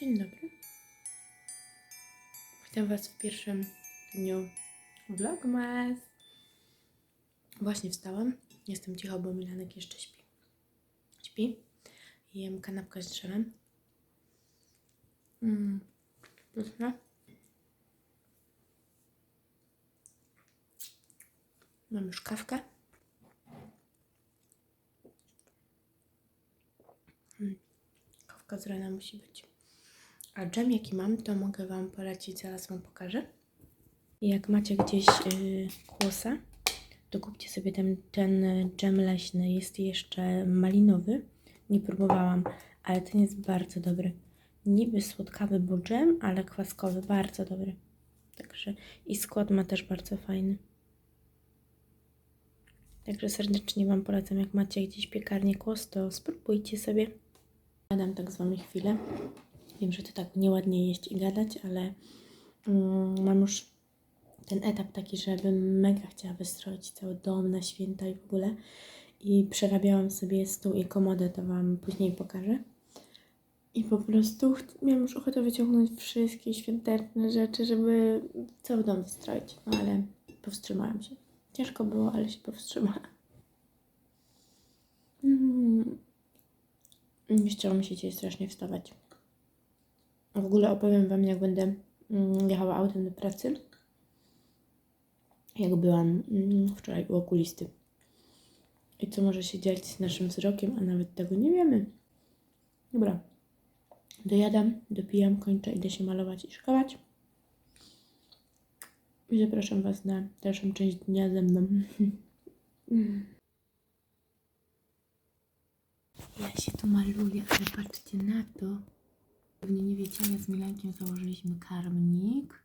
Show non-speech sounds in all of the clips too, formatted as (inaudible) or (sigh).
Dzień dobry. Witam Was w pierwszym dniu Vlogmas. Właśnie wstałam. Jestem cicho, bo Milanek jeszcze śpi. Śpi. Jem kanapkę z drzewem. Mmm. Pyszne. Mam już kawkę. Mm. Kawka z rana musi być. A dżem jaki mam, to mogę Wam polecić, zaraz Wam pokażę. Jak macie gdzieś yy, kłosa, to kupcie sobie ten, ten dżem leśny. Jest jeszcze malinowy. Nie próbowałam, ale ten jest bardzo dobry. Niby słodkawy, bo dżem, ale kwaskowy. Bardzo dobry. Także i skład ma też bardzo fajny. Także serdecznie Wam polecam, jak macie gdzieś piekarnię kłos, to spróbujcie sobie. Gadam tak z Wami chwilę. Wiem, że to tak nieładnie jeść i gadać, ale mm, mam już ten etap taki, że bym mega chciała wystroić cały dom na święta i w ogóle. I przerabiałam sobie stół i komodę, to Wam później pokażę. I po prostu miałam już ochotę wyciągnąć wszystkie świąteczne rzeczy, żeby cały dom wystroić. No ale powstrzymałam się. Ciężko było, ale się powstrzymałam. Mm. Nie chciało mi się dzisiaj strasznie wstawać. W ogóle opowiem Wam, jak będę mm, jechała autem do pracy. Jak byłam mm, wczoraj u okulisty. I co może się dziać z naszym wzrokiem, a nawet tego nie wiemy. Dobra. Dojadam, dopijam, kończę, idę się malować i szkować. I zapraszam Was na dalszą część dnia ze mną. (laughs) Ja się tu maluję, patrzcie na to. Pewnie nie wiecie, ale z Milankiem założyliśmy karmnik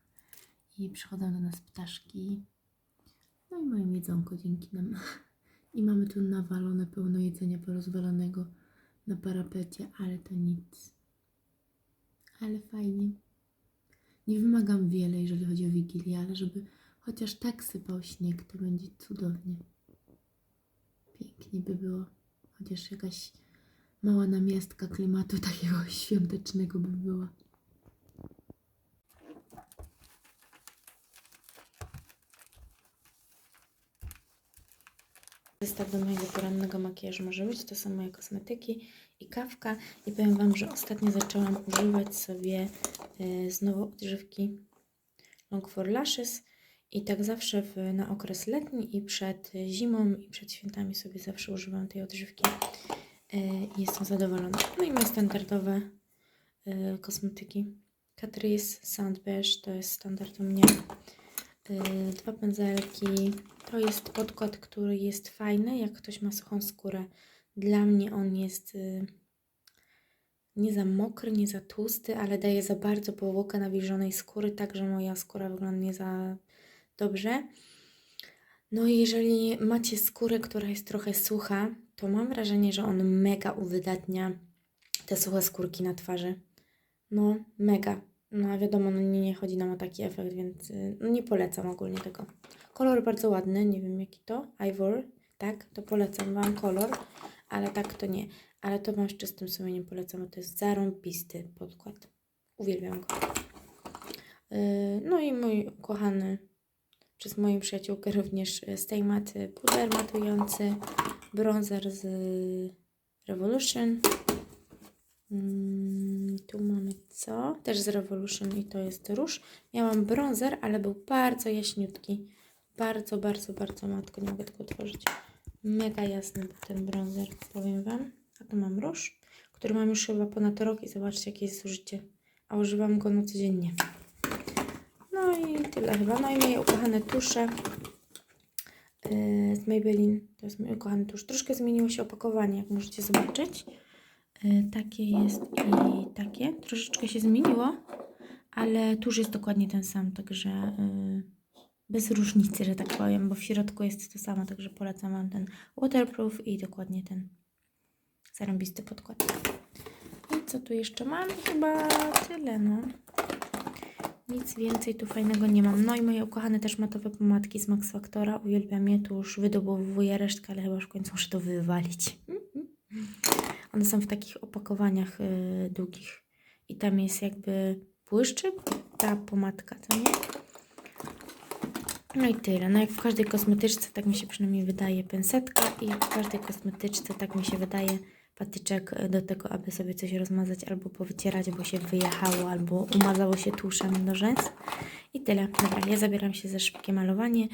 i przychodzą do nas ptaszki. No i moje jedzonko dzięki nam. I mamy tu nawalone pełno jedzenia porozwalonego na parapecie, ale to nic. Ale fajnie. Nie wymagam wiele, jeżeli chodzi o Wigilię, ale żeby chociaż tak sypał śnieg, to będzie cudownie. Pięknie by było. Chociaż jakaś mała namiastka klimatu takiego (laughs) świątecznego by była. Zestaw do mojego porannego makijażu może być. To są moje kosmetyki i kawka. I powiem Wam, że ostatnio zaczęłam używać sobie y, znowu odżywki Long for Lashes. I tak zawsze w, na okres letni i przed zimą i przed świętami sobie zawsze używam tej odżywki. I jestem zadowolona. No i moje standardowe y, kosmetyki. Catrice Sand Beige to jest standard u mnie. Y, dwa pędzelki. To jest podkład, który jest fajny, jak ktoś ma suchą skórę. Dla mnie on jest nie za mokry, nie za tłusty, ale daje za bardzo powłokę nawilżonej skóry, tak że moja skóra wygląda nie za dobrze. No i jeżeli macie skórę, która jest trochę sucha, to mam wrażenie, że on mega uwydatnia te suche skórki na twarzy. No, mega. No a wiadomo, no nie, nie chodzi nam o taki efekt, więc y, no, nie polecam ogólnie tego. Kolor bardzo ładny, nie wiem jaki to, Ivor, tak, to polecam Wam kolor, ale tak to nie. Ale to Wam z czystym sumieniem polecam, bo to jest zarąbisty podkład. Uwielbiam go. Yy, no i mój kochany, przez moją przyjaciółkę również y, Stay Matte puder matujący, bronzer z Revolution. Mm, tu mamy co? Też z Revolution i to jest róż. Miałam bronzer, ale był bardzo jaśniutki. Bardzo, bardzo, bardzo matko, nie mogę tego otworzyć. Mega jasny był ten bronzer, powiem Wam. A tu mam róż, który mam już chyba ponad rok i zobaczcie jakie jest zużycie. A używam go no codziennie. No i tyle chyba. No i moje ukochane tusze z Maybelline. To jest mój ukochany tusz. Troszkę zmieniło się opakowanie, jak możecie zobaczyć. Yy, takie jest i takie. Troszeczkę się zmieniło, ale tusz jest dokładnie ten sam, także yy, bez różnicy, że tak powiem, bo w środku jest to samo, także polecam Wam ten waterproof i dokładnie ten zarąbisty podkład. I co tu jeszcze mam? Chyba tyle, no. Nic więcej tu fajnego nie mam. No i moje ukochane też matowe pomadki z Max Factora. Uwielbiam je, tu już wydobowuję resztkę, ale chyba już w końcu muszę to wywalić. (laughs) One są w takich opakowaniach y, długich i tam jest jakby błyszczyk, ta pomadka, co nie? No i tyle. No jak w każdej kosmetyczce, tak mi się przynajmniej wydaje, pensetka i jak w każdej kosmetyczce, tak mi się wydaje, patyczek e, do tego, aby sobie coś rozmazać albo powycierać, bo się wyjechało, albo umazało się tuszem do rzęs. I tyle. Dobra, ja zabieram się za szybkie malowanie.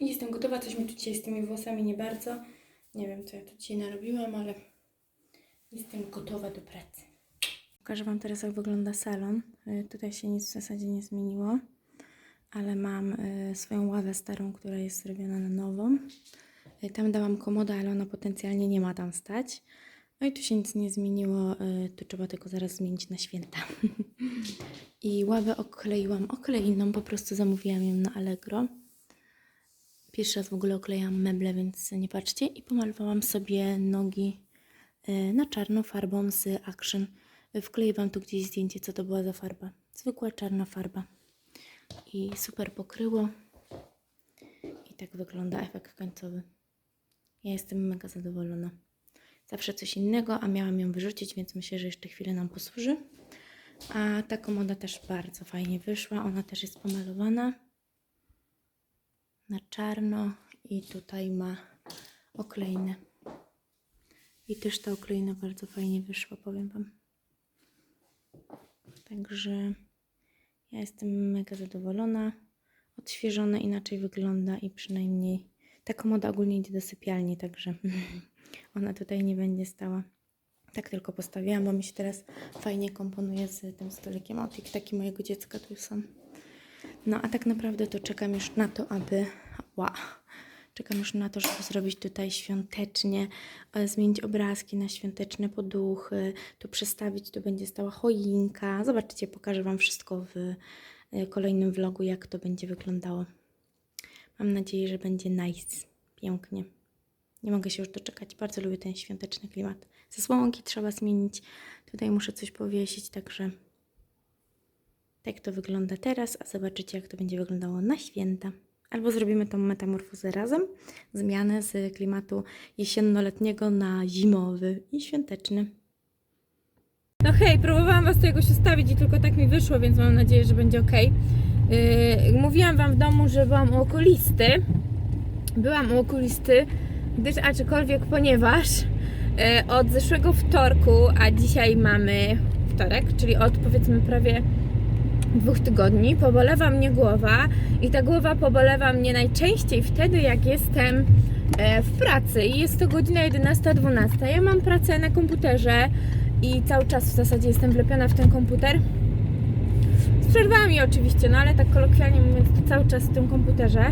Jestem gotowa, coś mi tu dzisiaj z tymi włosami nie bardzo. Nie wiem, co ja tu dzisiaj narobiłam, ale jestem gotowa do pracy. Pokażę Wam teraz, jak wygląda salon. Y, Tutaj się nic w zasadzie nie zmieniło, ale mam y, swoją ławę starą, która jest zrobiona na nową. Y, Tam dałam komodę, ale ona potencjalnie nie ma tam stać. No i tu się nic nie zmieniło, y, tu trzeba tylko zaraz zmienić na święta. (laughs) I ławę okleiłam okleiną, po prostu zamówiłam ją na Allegro. Pierwszy raz w ogóle oklejam meble, więc nie patrzcie. I pomalowałam sobie nogi y, na czarno farbą z Action. Wkleję Wam tu gdzieś zdjęcie, co to była za farba. Zwykła czarna farba. I super pokryło. I tak wygląda efekt końcowy. Ja jestem mega zadowolona. Zawsze coś innego, a miałam ją wyrzucić, więc myślę, że jeszcze chwilę nam posłuży. A ta komoda też bardzo fajnie wyszła. Ona też jest pomalowana na czarno i tutaj ma oklejne. I też ta oklejna bardzo fajnie wyszła, powiem Wam. Także ja jestem mega zadowolona. Odświeżona inaczej wygląda i przynajmniej ta komoda ogólnie idzie do sypialni, także (laughs) ona tutaj nie będzie stała. Tak tylko postawiłam, bo mi się teraz fajnie komponuje z tym stolikiem. O, taki mojego dziecka tu są. No a tak naprawdę to czekam już na to, aby. Wow. Czekam już na to, żeby zrobić tutaj świątecznie, e, zmienić obrazki na świąteczne poduchy, tu przestawić, tu będzie stała choinka. Zobaczycie, pokażę Wam wszystko w e, kolejnym vlogu, jak to będzie wyglądało. Mam nadzieję, że będzie nice, pięknie. Nie mogę się już doczekać, bardzo lubię ten świąteczny klimat. Zasłonki trzeba zmienić, tutaj muszę coś powiesić, także tak to wygląda teraz, a zobaczycie, jak to będzie wyglądało na święta. Albo zrobimy tą metamorfozę razem, zmianę z klimatu jesienno-letniego na zimowy i świąteczny. No hej, próbowałam Was tu jakoś ustawić i tylko tak mi wyszło, więc mam nadzieję, że będzie ok. Yy, mówiłam Wam w domu, że byłam u okulisty. Byłam u okulisty, gdyż aczkolwiek, ponieważ yy, od zeszłego wtorku, a dzisiaj mamy wtorek, czyli od powiedzmy prawie dwóch tygodni, pobolewa mnie głowa i ta głowa pobolewa mnie najczęściej wtedy, jak jestem e, w pracy i jest to godzina 11-12. Ja mam pracę na komputerze i cały czas w zasadzie jestem wlepiona w ten komputer. Przerwami oczywiście, no ale tak kolokwialnie mówiąc, to cały czas w tym komputerze.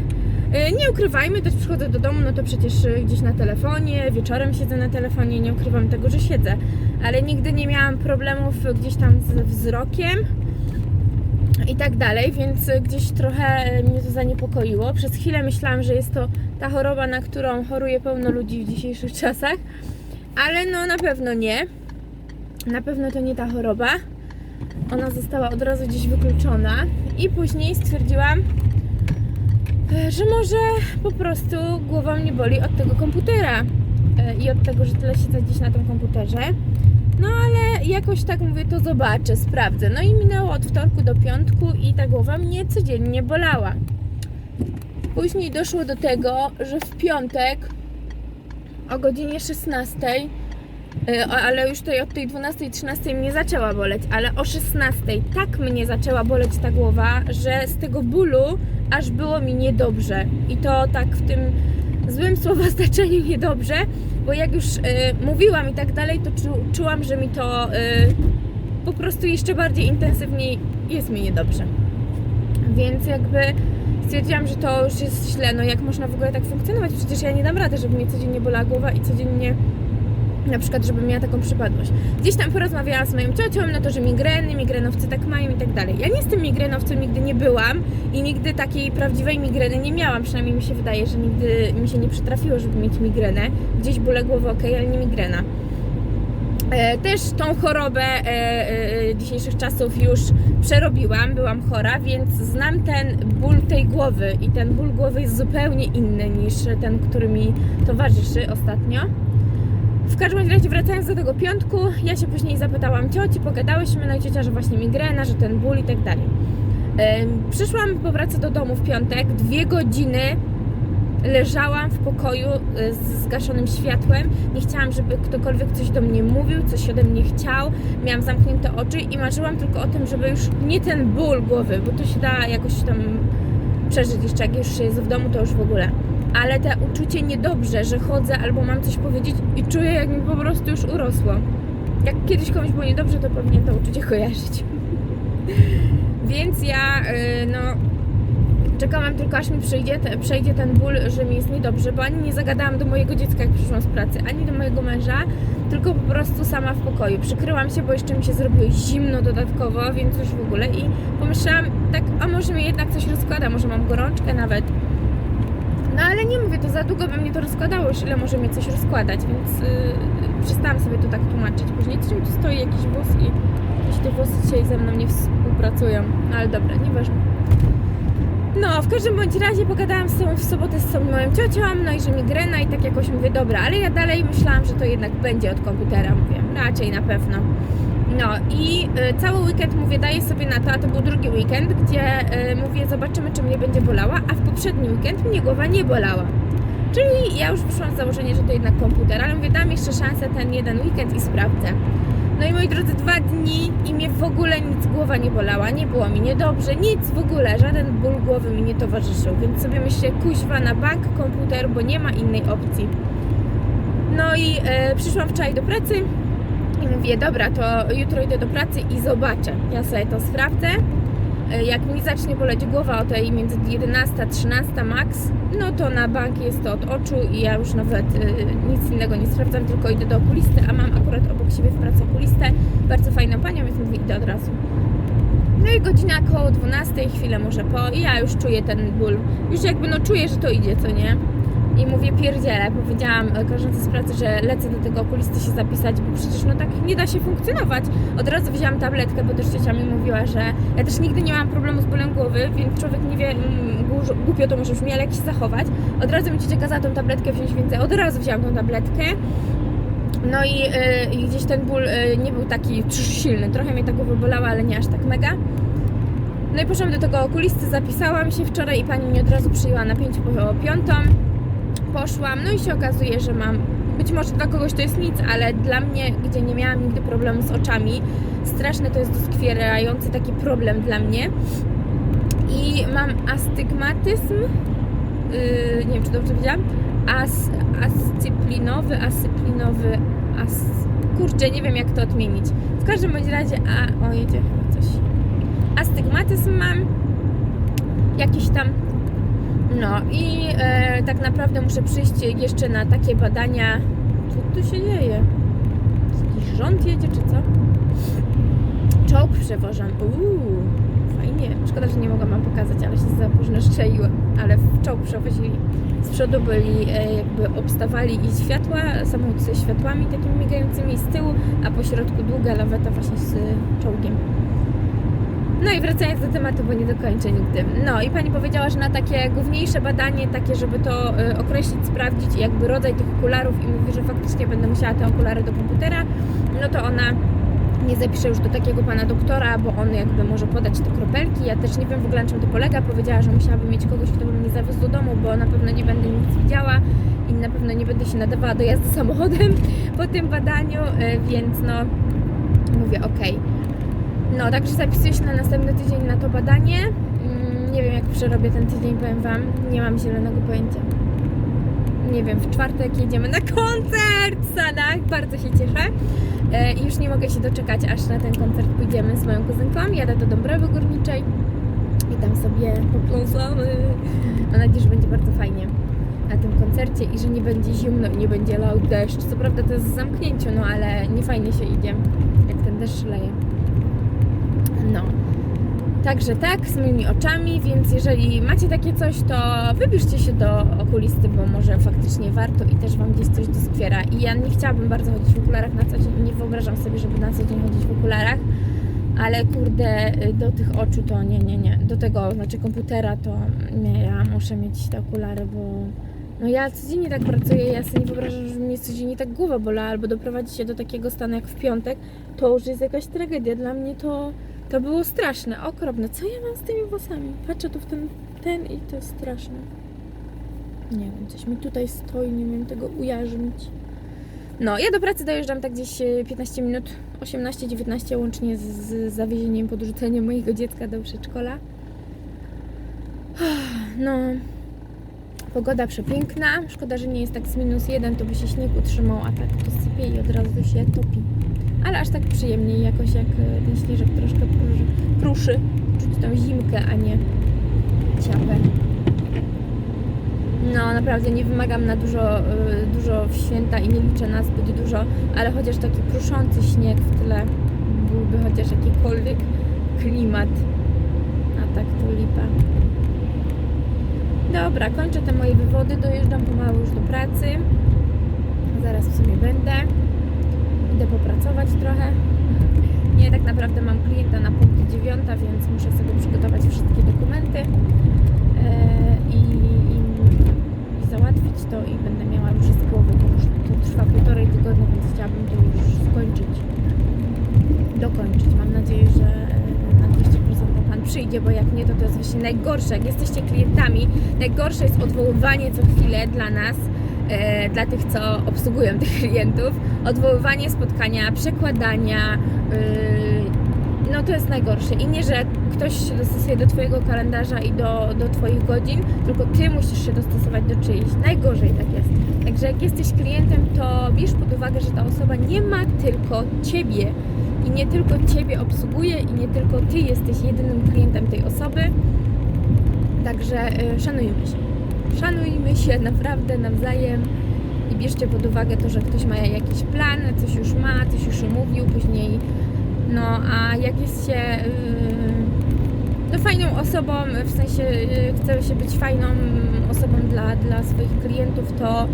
E, Nie ukrywajmy, też przychodzę do domu, no to przecież e, gdzieś na telefonie, wieczorem siedzę na telefonie, nie ukrywam tego, że siedzę, ale nigdy nie miałam problemów gdzieś tam z wzrokiem i tak dalej, więc y, gdzieś trochę y, mnie to zaniepokoiło. Przez chwilę myślałam, że jest to ta choroba, na którą choruje pełno ludzi w dzisiejszych (laughs) czasach, ale no na pewno nie. Na pewno to nie ta choroba. Ona została od razu gdzieś wykluczona i później stwierdziłam, e, że może po prostu głowa mnie boli od tego komputera e, i od tego, że tyle siedzę gdzieś na tym komputerze. No ale jakoś tak mówię, to zobaczę, sprawdzę. No i minęło od wtorku do piątku i ta głowa mnie codziennie bolała. Później doszło do tego, że w piątek o godzinie 16, y, o- ale już tutaj od tej 12, 13 mnie zaczęła boleć, ale o 16 tak mnie zaczęła boleć ta głowa, że z tego bólu aż było mi niedobrze. I to tak w tym złym (laughs) słowa znaczeniu niedobrze, bo jak już y, mówiłam i tak dalej, to czu, czułam, że mi to y, po prostu jeszcze bardziej intensywniej jest mi niedobrze. Więc jakby stwierdziłam, że to już jest źle. No jak można w ogóle tak funkcjonować? Przecież ja nie dam rady, żeby mnie codziennie bolała głowa i codziennie na przykład, żebym miała taką przypadłość. Gdzieś tam porozmawiałam z moją ciocią, no to, że migreny, migrenowcy tak mają i tak dalej. Ja nie jestem migrenowcem, nigdy nie byłam i nigdy takiej prawdziwej migreny nie miałam. Przynajmniej mi się wydaje, że nigdy mi się nie przytrafiło, żeby mieć migrenę. Gdzieś bóle głowy ok, ale nie migrena. E, Też tą chorobę e, e, dzisiejszych czasów już przerobiłam, byłam chora, więc znam ten ból tej głowy i ten ból głowy jest zupełnie inny niż ten, który mi towarzyszy ostatnio. W każdym razie wracając do tego piątku, ja się później zapytałam cioci, pogadałyśmy, no i ciocia, że właśnie migrena, że ten ból i tak dalej. Przyszłam po do domu w piątek, dwie godziny leżałam w pokoju y, z zgaszonym światłem. Nie chciałam, żeby ktokolwiek coś do mnie mówił, coś ode mnie chciał. Miałam zamknięte oczy i marzyłam tylko o tym, żeby już nie ten ból głowy, bo to się da jakoś tam przeżyć jeszcze, jak już się jest w domu, to już w ogóle. Ale te uczucie niedobrze, że chodzę albo mam coś powiedzieć i czuję, jak mi po prostu już urosło. Jak kiedyś komuś było niedobrze, to powinien to uczucie kojarzyć. (laughs) Więc ja, y, no, czekałam tylko aż mi przyjdzie, te, przejdzie ten ból, że mi jest niedobrze, bo ani nie zagadałam do mojego dziecka, jak przyszłam z pracy, ani do mojego męża, tylko po prostu sama w pokoju. Przykryłam się, bo jeszcze mi się zrobiło zimno dodatkowo, więc już w ogóle i pomyślałam, tak, a może mi jednak coś rozkłada, może mam gorączkę nawet. No ale nie mówię, to za długo by mnie to rozkładało, już ile może mnie coś rozkładać, więc yy, przestałam sobie to tak tłumaczyć. Później coś tu stoi jakiś włos i te włosy dzisiaj ze mną nie współpracują. No ale dobra, nieważne. No, w każdym bądź razie pogadałam z tą w sobotę z tą moją ciocią, no i że migrena i tak jakoś mówię, dobra, ale ja dalej myślałam, że to jednak będzie od komputera, mówię, raczej na pewno. No i y, cały weekend mówię, daję sobie na to, a to był drugi weekend, gdzie y, mówię, zobaczymy, czy mnie będzie bolała, a w poprzedni weekend mnie głowa nie bolała. Czyli ja już wyszłam z założenia, że to jednak komputer, ale mówię, dam jeszcze szansę ten jeden weekend i sprawdzę. No i moi drodzy, dwa dni i mnie w ogóle nic głowa nie bolała, nie było mi niedobrze, nic w ogóle, żaden ból głowy mi nie towarzyszył, więc sobie myślę, kuźwa na bank, komputer, bo nie ma innej opcji. No i e, przyszłam wczoraj do pracy i mówię, dobra, to jutro idę do pracy i zobaczę. Ja sobie to sprawdzę. E, Jak mi zacznie boleć głowa o tej między 11 a 13 max, no to na bank jest to od oczu i ja już nawet e, nic innego nie sprawdzam, tylko idę do okulisty, a mam akurat obok siebie w pracy okulistę, bardzo fajną panią, więc mówię, idę od razu. No i godzina koło 12, chwilę może po i ja już czuję ten ból. Już jakby no czuję, że to idzie, co nie? I mówię, pierdzielę, powiedziałam e, koleżance z pracy, że lecę do tego okulisty się zapisać, bo przecież no tak nie da się funkcjonować. Od razu wzięłam tabletkę, bo też ciocia mi mówiła, że ja też nigdy nie miałam problemu z bólem głowy, więc człowiek nie wie, mm, głu- głupio to może brzmi, ale jak się zachować. Od razu mi ciocia kazała tą tabletkę wziąć, więc od razu wzięłam tą tabletkę. No i, y, i gdzieś ten ból y, nie był taki silny, trochę mnie ta głowa bolała, ale nie aż tak mega. No i poszłam do tego okulisty, zapisałam się wczoraj i pani mnie od razu przyjęła na 5 po piątą. Poszłam, no i się okazuje, że mam, być może dla kogoś to jest nic, ale dla mnie, gdzie nie miałam nigdy problemu z oczami, straszny to jest doskwierający taki problem dla mnie. I mam astygmatyzm, yy, nie wiem czy dobrze powiedziałam, As, ascyplinowy, asyplinowy, as... kurczę, nie wiem jak to odmienić. W każdym bądź razie, a o jedzie chyba coś. Astygmatyzm mam, jakiś tam. No i e, tak naprawdę muszę przyjść jeszcze na takie badania. Co tu się dzieje? Jakiś rząd jedzie czy co? Czołg przewożam. Uuu, fajnie. Szkoda, że nie mogłam wam pokazać, ale się za późno strzeliłem. Ale w czołg przewozili. Z przodu byli e, jakby obstawali i światła, samochód ze światłami takimi migającymi z tyłu, a po środku długa laweta właśnie z czołgiem. No i wracając do tematu, bo nie dokończę nigdy. No i pani powiedziała, że na takie główniejsze badanie, takie, żeby to y, określić, sprawdzić jakby rodzaj tych okularów i mówi, że faktycznie będę musiała te okulary do komputera, no to ona nie zapisze już do takiego pana doktora, bo on jakby może podać te kropelki. Ja też nie wiem w ogóle na czym to polega. Powiedziała, że musiałabym mieć kogoś, kto by mnie zawiózł do domu, bo na pewno nie będę nic widziała i na pewno nie będę się nadawała do jazdy (laughs) samochodem po tym badaniu, y, więc no mówię okej. No, także zapisuję się na następny tydzień na to badanie. Mm, Nie wiem, jak przerobię ten tydzień, powiem Wam. Nie mam zielonego pojęcia. Nie wiem, w czwartek jedziemy na koncert w Sanach. Bardzo się cieszę. E, I już nie mogę się doczekać, aż na ten koncert pójdziemy z moją kuzynką. Jadę do Dąbrowy Górniczej i tam sobie popląsamy. Mam nadzieję, że będzie bardzo fajnie na tym koncercie i że nie będzie zimno i nie będzie lał deszcz. Co prawda to jest zamknięciu, no ale nie fajnie się idzie, jak ten deszcz leje. No. Także tak, z moimi oczami, więc jeżeli macie takie coś, to wybierzcie się do okulisty, bo może faktycznie warto i też Wam gdzieś coś doskwiera. I ja nie chciałabym bardzo chodzić w okularach na co dzień, nie wyobrażam sobie, żeby na co dzień chodzić w okularach, ale kurde, y, do tych oczu to nie, nie, nie. Do tego, znaczy komputera to nie, ja muszę mieć te okulary, bo No ja codziennie tak pracuję, ja sobie nie wyobrażam, że mnie codziennie tak głowa bolała, albo doprowadzi się do takiego stanu jak w piątek, to już jest jakaś tragedia. Dla mnie to, to było straszne, okropne. Co ja mam z tymi włosami? Patrzę tu w ten, ten i to jest straszne. Nie wiem, coś mi tutaj stoi, nie wiem tego ujarzmić. No, ja do pracy dojeżdżam tak gdzieś e, 15 minut, 18-19 łącznie z, z zawiezieniem, podrzuceniem mojego dziecka do przedszkola. (sighs) No, pogoda przepiękna. Szkoda, że nie jest tak z minus jeden, to by się śnieg utrzymał, a tak to sypie i od razu się topi. Ale aż tak przyjemniej, jakoś jak e, ten śnieżek troszkę pruży, pruszy. Czuć tą zimkę, a nie ciapę. No, naprawdę nie wymagam na dużo, y, dużo w święta i nie liczę na zbyt dużo, ale chociaż taki pruszący śnieg w tyle byłby chociaż jakikolwiek klimat. A tak to lipa. Dobra, kończę te moje wywody, dojeżdżam pomału już do pracy. Zaraz w sumie będę. Popracować trochę. Nie, tak naprawdę mam klienta na punkt dziewiąta, więc muszę sobie przygotować wszystkie dokumenty e, i, i, i załatwić to i będę miała już z głowy, bo już to trwa półtorej tygodnia, więc chciałabym to już skończyć. Dokończyć. Mam nadzieję, że na 200% Pan przyjdzie, bo jak nie, to to jest właśnie najgorsze. Jak jesteście klientami, najgorsze jest odwoływanie co chwilę dla nas, dla tych, co obsługują (laughs) tych klientów, odwoływanie spotkania, przekładania, y, no to jest najgorsze. I nie, że ktoś się dostosuje do Twojego kalendarza i do, do Twoich godzin, tylko Ty musisz się dostosować do czyjejś. Najgorzej tak jest. Także jak jesteś klientem, to bierz pod uwagę, że ta osoba nie ma tylko Ciebie i nie tylko Ciebie obsługuje i nie tylko Ty jesteś jedynym klientem tej osoby. Także y, szanujmy się. Szanujmy się naprawdę nawzajem i bierzcie pod uwagę to, że ktoś ma jakiś plan, coś już ma, coś już umówił, później no a jak jest się yy, no, fajną osobą, w sensie yy, chce się być fajną osobą dla, dla swoich klientów, to,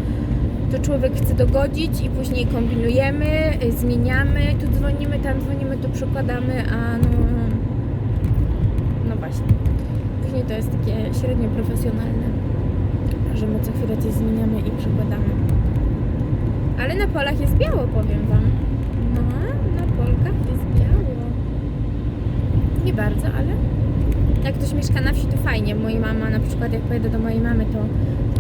to człowiek chce dogodzić i później kombinujemy, zmieniamy, tu dzwonimy, tam dzwonimy, tu przekładamy, a no, no właśnie. Później to jest takie średnio profesjonalne, że my co chwilę coś zmieniamy i przekładamy. Ale na polach jest biało, powiem Wam. No, na polkach jest biało. Nie bardzo, ale jak ktoś mieszka na wsi, to fajnie. Moja mama, na przykład jak pojedę do mojej mamy, to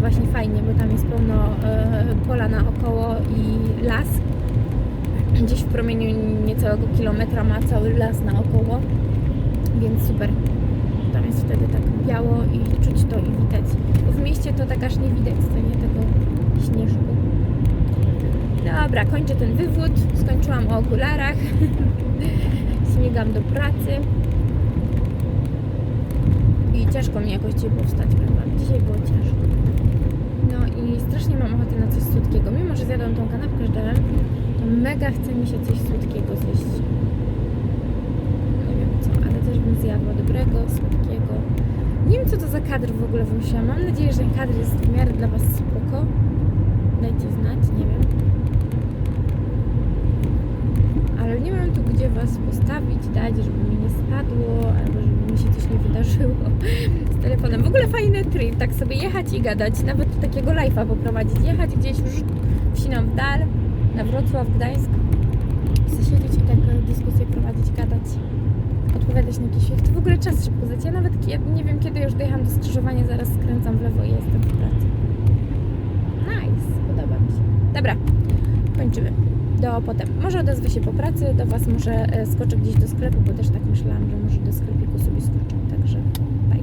właśnie fajnie, bo tam jest pełno e, pola naokoło i las. Gdzieś w promieniu niecałego kilometra ma cały las naokoło, więc super. Wtedy tak biało i czuć to i widać. W mieście to tak aż nie widać, co nie tego śnieżku. Dobra, kończę ten wywód. Skończyłam o okularach. (laughs) Śmigam do pracy. I ciężko mi jakoś dzisiaj było wstać. Dzisiaj było ciężko. No i strasznie mam ochotę na coś słodkiego. Mimo, że zjadłam tą kanapkę z to mega chce mi się coś słodkiego zjeść. Nie wiem co, ale też bym zjadła dobrego, słodkiego. Nie wiem co to za kadr w ogóle wymyśliłam. Mam nadzieję, że kadr jest w miarę dla Was spoko. Dajcie znać, nie wiem. Ale nie mam tu gdzie Was postawić, dać, żeby mi nie spadło, albo żeby mi się coś nie wydarzyło (laughs) z telefonem. W ogóle fajny tryb, tak sobie jechać i gadać, nawet takiego live'a poprowadzić. Jechać gdzieś wsinam w dal, na Wrocław, Gdańsk. Siedzieć i tak dyskusję prowadzić, gadać, odpowiadać na jakieś To w ogóle czas szybko leci. Ja nawet nie wiem kiedy już dojechałam do skrzyżowania, zaraz skręcam w lewo i jestem w pracy. Nice, podoba mi się. Dobra, kończymy. Do potem. Może odezwę się po pracy, do Was może e, skoczę gdzieś do sklepu, bo też tak myślałam, że może do sklepiku sobie skoczę. Także bye.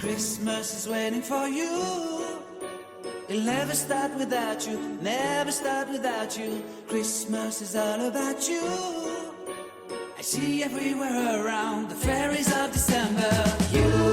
Christmas is waiting for you. It'll never start without you, never start without you. Christmas is all about you. I see everywhere around the fairies of December. You